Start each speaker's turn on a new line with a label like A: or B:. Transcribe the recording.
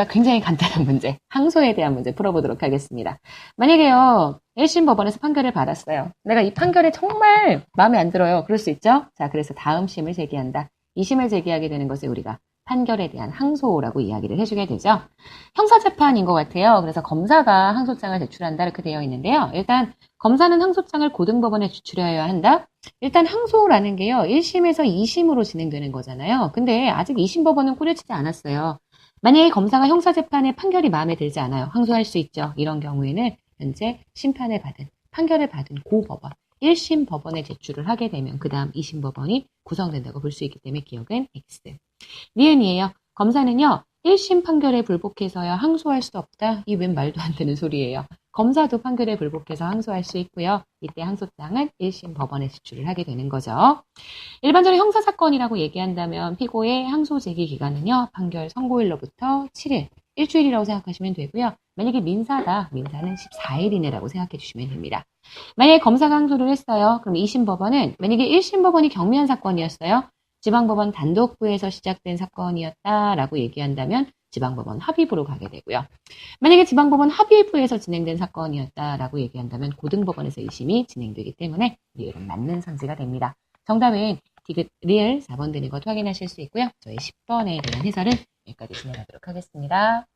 A: 보니까 굉장히 간단한 문제, 항소에 대한 문제 풀어보도록 하겠습니다. 만약에요, 1심 법원에서 판결을 받았어요. 내가 이 판결에 정말 마음에 안 들어요. 그럴 수 있죠? 자, 그래서 다음 심을 제기한다. 2심을 제기하게 되는 것을 우리가 판결에 대한 항소라고 이야기를 해주게 되죠. 형사재판인 것 같아요. 그래서 검사가 항소장을 제출한다 이렇게 되어 있는데요. 일단 검사는 항소장을 고등법원에 제출해야 한다. 일단 항소라는 게요. 1심에서 2심으로 진행되는 거잖아요. 근데 아직 2심 법원은 꾸려지지 않았어요. 만약에 검사가 형사재판의 판결이 마음에 들지 않아요. 항소할 수 있죠. 이런 경우에는 현재 심판을 받은 판결을 받은 고법원 1심 법원에 제출을 하게 되면 그 다음 2심 법원이 구성된다고 볼 수 있기 때문에 기억은 X. 니은이에요. 검사는요. 1심 판결에 불복해서야 항소할 수 없다. 이 웬 말도 안 되는 소리예요. 검사도 판결에 불복해서 항소할 수 있고요. 이때 항소장은 1심 법원에 제출을 하게 되는 거죠. 일반적으로 형사사건이라고 얘기한다면 피고의 항소 제기 기간은요. 판결 선고일로부터 7일, 일주일이라고 생각하시면 되고요. 만약에 민사다, 민사는 14일 이내라고 생각해 주시면 됩니다. 만약에 검사가 항소를 했어요. 그럼 2심 법원은 만약에 1심 법원이 경미한 사건이었어요. 지방법원 단독부에서 시작된 사건이었다라고 얘기한다면 지방법원 합의부로 가게 되고요. 만약에 지방법원 합의부에서 진행된 사건이었다라고 얘기한다면 고등법원에서 2심이 진행되기 때문에 리을은 맞는 선지가 됩니다. 정답은 디귿 리을 4번 되는 것 확인하실 수 있고요. 저희 10번에 대한 해설은 여기까지 진행하도록 하겠습니다.